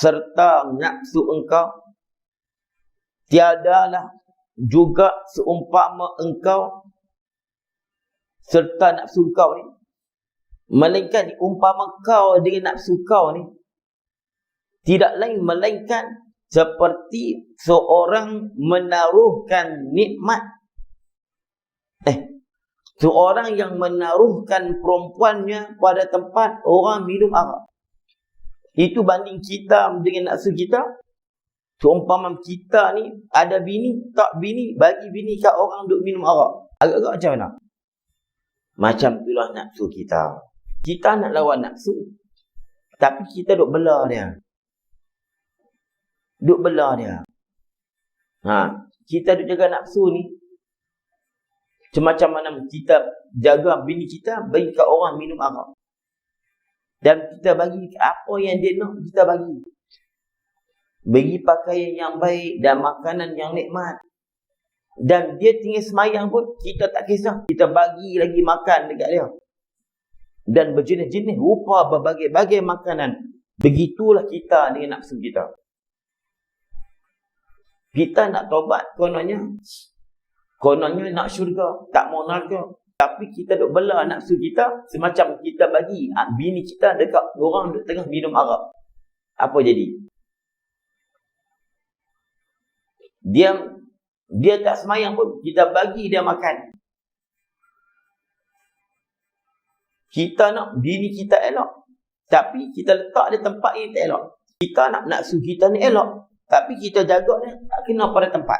serta nafsu engkau. Tiadalah juga seumpama engkau serta nafsu kau ni melainkan umpama kau dengan nafsu kau ni tidak lain melainkan seperti seorang menaruhkan nikmat. Eh seorang yang menaruhkan perempuannya pada tempat orang minum arak itu banding kita dengan nafsu kita seumpama kita ni ada bini tak bini bagi bini kat orang duk minum arak agak-agak macam mana macam itulah nafsu kita kita nak lawan nafsu. Tapi kita duk bela dia. Duk bela dia. Ha, kita duk jaga nafsu ni. Macam mana kita jaga bini kita bagi kat orang minum arak. Dan kita bagi apa yang dia nak, kita bagi. Bagi pakaian yang baik dan makanan yang nikmat. Dan dia tinggal semayang pun, kita tak kisah. Kita bagi lagi makan dekat dia dan berjenis-jenis rupa berbagai-bagai makanan. Begitulah kita dengan nafsu kita. Kita nak tobat kononnya. Kononnya nak syurga. Tak mau neraka. Tapi kita duk bela nafsu kita. Semacam kita bagi ah, bini kita dekat orang duk tengah minum arak. Apa jadi? Dia dia tak semayang pun. Kita bagi dia makan. Kita nak diri kita elok. Tapi kita letak di tempat yang tak elok. Kita nak nak su kita ni elok. Tapi kita jaga ni tak kena pada tempat.